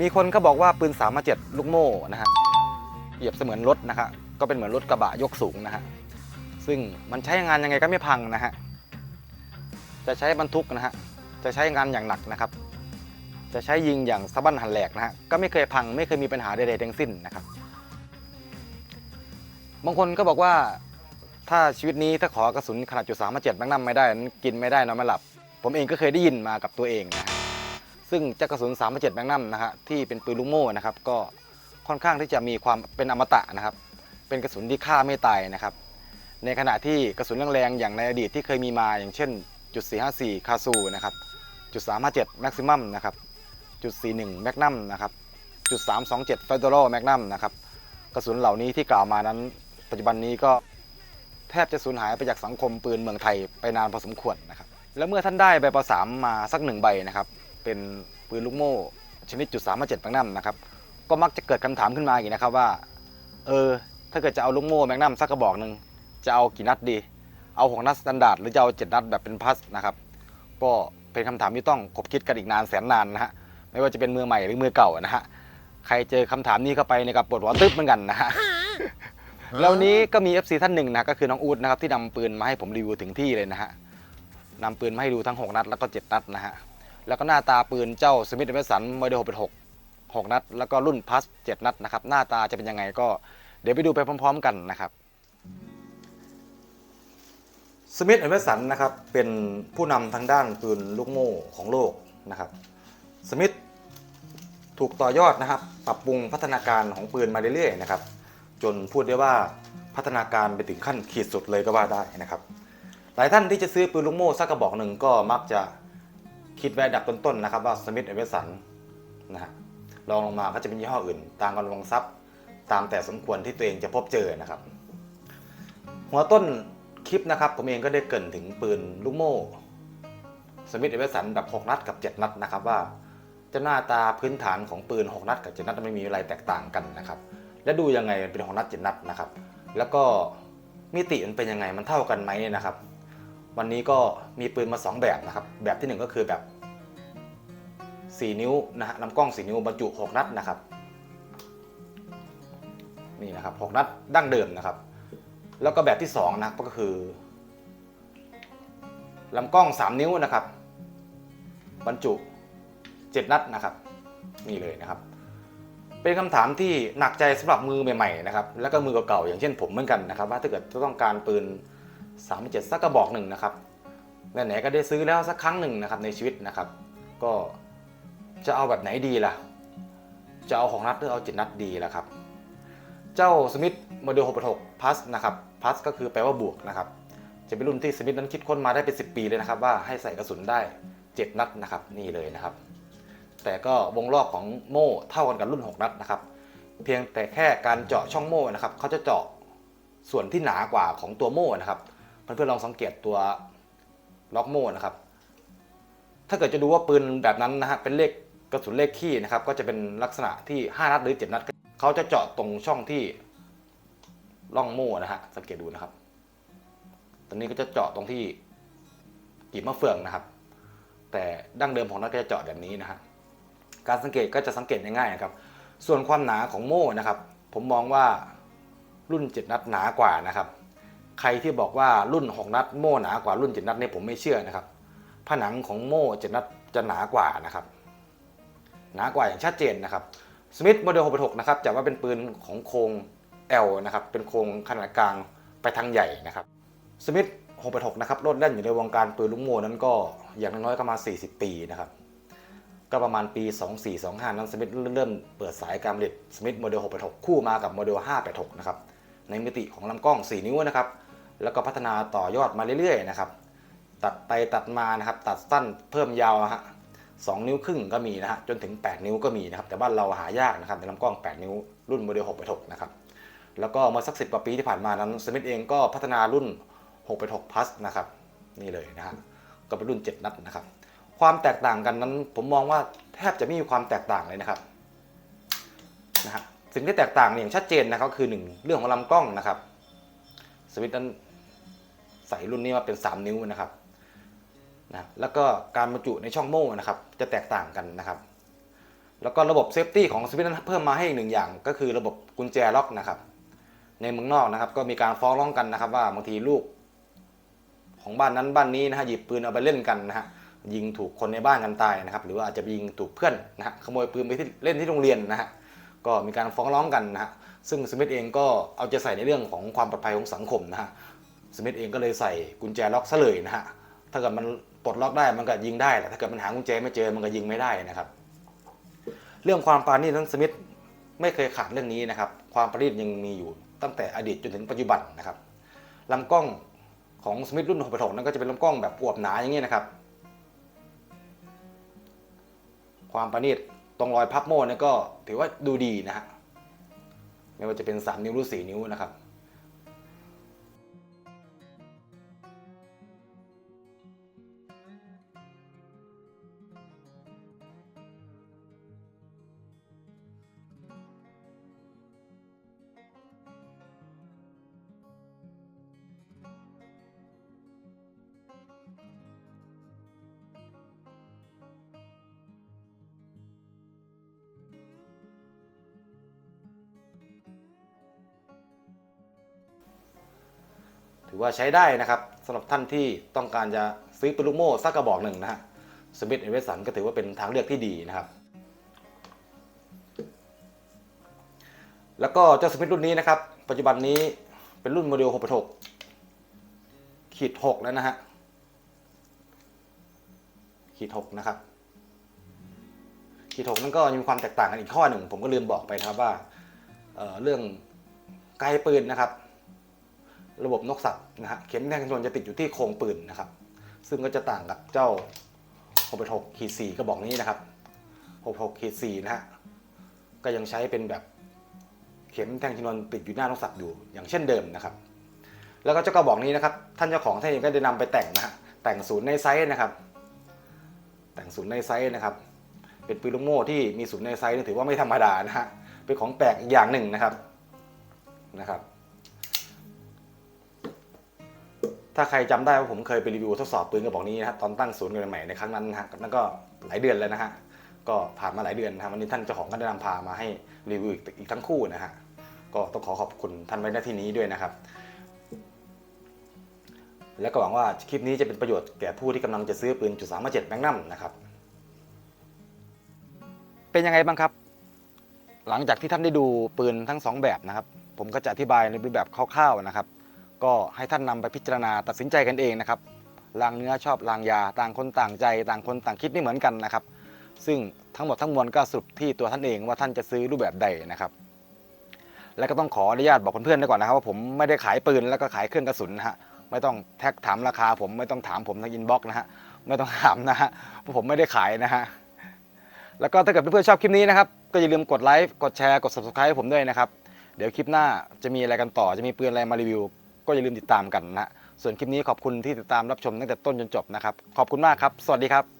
มีคนก็บอกว่าปืน3ามาเจ็ดลูกโม่นะฮะเปรียบเสมือนรถนะฮะก็เป็นเหมือนรถกระบะยกสูงนะฮะซึ่งมันใช้งานยังไงก็ไม่พังนะฮะจะใช้บรรทุกนะฮะจะใช้งานอย่างหนักนะครับ จะใช้ยิงอย่างสะบั้นหันแหลกนะฮะก็ไม่เคยพังไม่เคยมีปัญหาใดๆทั้งสิ้นนะครับ บางคนก็บอกว่าถ้าชีวิตนี้ถ้าขอกระสุนขนาดจุดสามเจ็ดแมกนัมไม่ได้นั้นกินไม่ได้นอนไม่หลับ ผมเองก็เคยได้ยินมากับตัวเองนะฮะ ซึ่งจ้ากระสุน3ามเจ็ดแมกนัมนะฮะที่เป็นปืนลูกโม่นะครับก็ค่อนข้างที่จะมีความเป็นอมตะนะครับ เป็นกระสุนที่ฆ่าไม่ตายนะครับ ในขณะที่กระสุนแรงๆอย่างในอดีตที่เคยมีมาอย่างเช่นจุด454คาซูนะครับจุด357แม็กซิมัมนะครับจุด41แมกนัมนะครับจุด327เฟเดอรัลแมกนัมนะครับกระสุนเหล่านี้ที่กล่าวมานั้น ปัจจุบันนี้ก็แทบจะสูญหายไปจากสังคมปืนเมืองไทยไปนานพอสมควรนะครับ แล้วเมื่อท่านได้ใบประสามมาสักหนึ่งใบนะครับ เป็นปืนลูกโม่ ชนิดจุดสามมาเจ็ดแมกนัมนะครับ ก็มักจะเกิดคำถามขึ้นมาอีกนะครับว่า เออ ถ้าเกิดจะเอาลูกโม่แมกนัมสักกระบอกหนึ่งจะเอากี่นัดดี เอาหกนัดสแตนดาร์ดหรือจะเอาเจ็ดนัดแบบเป็นพัสนะครับ ก็เป็นคำถามที่ต้องคบคิดกันอีกนานแสนนานนะฮะ ไม่ว่าจะเป็นมือใหม่หรือมือเก่านะฮะ ใครเจอคำถามนี้เข้าไปเนี่ยกับปวดหัวตึ๊บเหมือนกันนะฮะแล้ววันนี้ก็มี FC ท่านหนึ่งนะก็คือน้องอูดนะครับที่นำปืนมาให้ผมรีวิวถึงที่เลยนะฮะนำปืนมาให้ดูทั้ง 6 นัดแล้วก็ 7 นัดนะฮะ แล้วก็หน้าตาปืนเจ้าสมิธเวสันโมเดลเป็น6 6 นัด แล้วก็รุ่นพัส7นัดนะครับ หน้าตาจะเป็นยังไงก็เดี๋ยวไปดูไปพร้อม ๆ กันนะครับสมิธเวสันนะครับเป็นผู้นำทางด้านปืนลูกโม่ของโลกนะครับสมิธถูกต่อยอดนะครับ ปรับปรุงพัฒนาการของปืนมาเรื่อยๆนะครับ จนพูดได้ว่าพัฒนาการไปถึงขั้นขีดสุดเลยก็ว่าได้นะครับ หลายท่านที่จะซื้อปืนลูกโม่สักกระบอกหนึ่งก็มักจะ คิดไว้อันดับต้นๆนะครับว่าสมิธเอเวสันนะฮะรองลงมาก็จะเป็นยี่ห้ออื่น ตามกำลังทรัพย์ตามแต่สมควรที่ตัวเองจะพบเจอนะครับ หัวต้นคลิปนะครับ ผมเองก็ได้เกรินถึงปืนลูกโม่สมิธเอเวสันแบบ6 นัดกับ 7 นัดนะครับว่าจะหน้าตาพื้นฐานของปืน 6 นัดกับ 7 นัดไม่มีอะไรแตกต่างกันนะครับ และดูยังไงเป็นของนัดเจ็ดนัดนะครับ แล้วก็มิติมันเป็นยังไงมันเท่ากันไหมนะครับ วันนี้ก็มีปืนมา 2 แบบนะครับ แบบที่ 1 ก็คือแบบ 4 นิ้วนะฮะลำกล้อง 4 นิ้วบรรจุ 6 นัดนะครับ นี่นะครับ 6 นัดดั้งเดิมนะครับ แล้วก็แบบที่2นะก็คือลำกล้อง 3 นิ้วนะครับ บรรจุ 7 นัดนะครับ นี่เลยนะครับ เป็นคำถามที่หนักใจสำหรับมือใหม่ๆนะครับ แล้วก็มือเก่าๆอย่างเช่นผมเหมือนกันนะครับ ว่าถ้าเกิดจะต้องการปืน 3 7สักกระบอกหนึ่งนะครับไหนๆก็ได้ซื้อแล้วสักครั้งหนึ่งนะครับในชีวิตนะครับ ก็จะเอาแบบไหนดีล่ะ จะเอาของนัดหรือเอาจิตนัดดีล่ะครับ เจ้าสมิธโมเดล6 plus นะครับ plus ก็คือแปลว่าบวกนะครับ จะเป็นรุ่นที่สมิธนั้นคิดค้นมาได้เป็น 10 ปีเลยนะครับ ว่าให้ใส่กระสุนได้ 7 นัดนะครับนี่เลยนะครับ แต่ก็วงรอบของโม่เท่ากันกับรุ่น 6 นัดนะครับ เพียงแต่แค่การเจาะช่องโม่นะครับเขาจะเจาะส่วนที่หนากว่าของตัวโม่นะครับ เพื่อนๆลองสังเกตตัวล็อกโม่นะครับ ถ้าเกิดจะดูว่าปืนแบบนั้นนะฮะเป็นเลขกระสุนเลขขี้นะครับ ก็จะเป็นลักษณะที่ 5 นัดหรือ 7 นัดเขาจะเจาะตรงช่องที่ร่องโม่นะฮะสังเกตดูนะครับตรงนี้ก็จะเจาะตรงที่กีบมะเฟืองนะครับ แต่ดั้งเดิมของนัดก็จะเจาะแบบนี้นะฮะการสังเกตก็จะสังเกตง่ายๆนะครับ ส่วนความหนาของโม่นะครับ ผมมองว่ารุ่น 7 นัดหนากว่านะครับ ใครที่บอกว่ารุ่น 6 นัดโม่หนากว่ารุ่น 7 นัดเนี่ยผมไม่เชื่อนะครับ ผนังของโม่7นัดจะหนากว่านะครับ หนากว่าอย่างชัดเจนนะครับสมิธโมเดล66นะครับจะว่าเป็นปืนของโครง L นะครับ เป็นโครงขนาดกลางไปทางใหญ่นะครับสมิธ66นะครับโลดแล่นอยู่ในวงการปืนลูกโม่นั้นก็อย่างน้อยๆก็มา 40 ปีนะครับก็ประมาณปี 2425 นั้นสมิธเริ่มเปิดสายการผลิตสมิธโมเดล686 คู่มากับโมเดล586 นะครับ ในมิติของลำกล้อง 4 นิ้วนะครับ แล้วก็พัฒนาต่อยอดมาเรื่อยๆนะครับ ตัดไปตัดมานะครับ ตัดสั้นเพิ่มยาวฮะสนิ้วครึ่งก็มีนะฮะจนถึง 8 นิ้วก็มีนะครับ แต่บ้านเราหายากนะครับในลำกล้อง 8 นิ้วรุ่นโมเดล686นะครับแล้วก็เมื่อสักสิกว่าปีที่ผ่านมานั้นสมิธเองก็พัฒนารุ่น686 plus นะครับนี่เลยนะฮะก็เป็นรุ่น 7 นัดนะครับ ความแตกต่างกันนั้นผมมองว่าแทบจะไม่มีความแตกต่างเลยนะครับนะฮะสิ่งที่แตกต่างเนี่ยอย่างชัดเจนนะครับก็คือหนึ่งเรื่องของลำกล้องนะครับสวิตช์นั้น ใส่รุ่นนี้มาเป็น 3 นิ้วนะครับนะแล้วก็การบรรจุในช่องโม่นะครับ จะแตกต่างกันนะครับ แล้วก็ระบบเซฟตี้ของสวิตนั้นเพิ่มมาให้อีกหนึ่งอย่าง ก็คือระบบกุญแจล็อกนะครับ ในเมืองนอกนะครับ ก็มีการฟ้องร้องกันนะครับ ว่าบางทีลูก ของบ้านนั้นบ้านนี้นะฮะหยิบปืนเอาไปเล่นกันนะฮะยิงถูกคนในบ้านกันตายนะครับ หรือว่าอาจจะยิงถูกเพื่อนนะฮะขโมยปืนไปที่เล่นที่โรงเรียนนะฮะก็มีการฟ้องร้องกันนะฮะซึ่งสมิธเองก็เอาใจใส่ในเรื่องของความปลอดภัยของสังคมนะฮะ สมิธเองก็เลยใส่กุญแจล็อกซะเลยนะฮะถ้าเกิดมันปลดล็อกได้มันก็ยิงได้แหละถ้าเกิดมันหากุญแจไม่เจอมันก็ยิงไม่ได้นะครับ เรื่องความปราณีตนั้นสมิธไม่เคยขาดเรื่องนี้นะครับ ความประณีตยังมีอยู่ตั้งแต่อดีตจนถึงปัจจุบันนะครับลำกล้องของสมิธรุ่น6 6นั้นก็จะเป็นลำกล้องแบบอวบหนาอย่างนี้นะครับ ความประณีตตรงรอยพับโม่เนี่ยก็ถือว่าดูดีนะฮะไม่ว่าจะเป็น 3 นิ้วหรือ 4 นิ้วนะครับ ถือว่าใช้ได้นะครับสำหรับท่านที่ต้องการจะซื้อปืนลูกโม่สักกระบอกหนึ่งนะฮะสมิธเอเวสันก็ถือว่าเป็นทางเลือกที่ดีนะครับ แล้วก็เจ้าสมิธรุ่นนี้นะครับ ปัจจุบันนี้เป็นรุ่นโมเดล66ขีด6แล้วนะฮะขีด6นะครับขีด6นั่นก็มีความแตกต่างกันอีกข้อหนึ่ง ผมก็ลืมบอกไปครับว่าเเรื่องไกลปืนนะครับ ระบบนกสัตว์นะฮะเข็มแทงชนวนจะติดอยู่ที่โครงปืนนะครับ ซึ่งก็จะต่างกับเจ้า6ขีด4กระบอกนี้นะครับ6ขีด4นะฮะก็ยังใช้เป็นแบบเข็มแทงชนวนติดอยู่หน้านกสัตว์อยู่อย่างเช่นเดิมนะครับ แล้วก็เจ้ากระบอกนี้นะครับ ท่านเจ้าของท่านเองก็ได้นำไปแต่งนะฮะแต่งศูนย์ในไซส์นะครับ แต่งศูนย์ในไซส์นะครับ เป็นปืนลูกโม่ที่มีศูนย์ในไซส์ถือว่าไม่ธรรมดานะฮะเป็นของแปลกอีกอย่างหนึ่งนะครับนะครับ ถ้าใครจำได้ว่าผมเคยไปรีวิวทดสอบปืนกระบอกนี้นะครับตอนตั้งศูนย์กันใหม่ในครั้งนั้นนะฮะนั่นก็หลายเดือนแล้วนะฮะก็ผ่านมาหลายเดือนนะครับวันนี้ท่านเจ้าของก็ได้นำพามาให้รีวิวอีกทั้งคู่นะฮะก็ต้องขอขอบคุณท่านไว้ณที่นี้ด้วยนะครับ และก็หวังว่าคลิปนี้จะเป็นประโยชน์แก่ผู้ที่กำลังจะซื้อปืนจุดสามเจ็ดแมกนัมนะครับเป็นยังไงบ้างครับ หลังจากที่ท่านได้ดูปืนทั้งสองแบบนะครับ ผมก็จะอธิบายในรูปแบบคร่าวๆนะครับ ก็ให้ท่านนำไปพิจารณาตัดสินใจกันเองนะครับลางเนื้อชอบลางยาต่างคนต่างใจ ต่างคนต่างคิดไม่เหมือนกันนะครับ ซึ่งทั้งหมดทั้งมวลก็สรุปที่ตัวท่านเองว่าท่านจะซื้อรูปแบบใดนะครับและก็ต้องขออนุญาตบอกเพื่อนๆไว้ก่อนนะครับว่าผมไม่ได้ขายปืนแล้วก็ขายเครื่องกระสุนนะฮะไม่ต้องแท็กถามราคา ผมไม่ต้องถามผมทางอินบ็อกซ์นะฮะไม่ต้องถามนะฮะเพราะผมไม่ได้ขายนะฮะแล้วก็ถ้าเกิดเพื่อนๆชอบคลิปนี้นะครับก็อย่าลืมกดไลค์กดแชร์กด subscribe ให้ผมด้วยนะครับเดี๋ยวคลิปหน้าจะมีอะไรกันต่อจะมีปืนอะไรมารีวิว ก็อย่าลืมติดตามกันนะฮะส่วนคลิปนี้ขอบคุณที่ติดตามรับชมตั้งแต่ต้นจนจบนะครับขอบคุณมากครับ สวัสดีครับ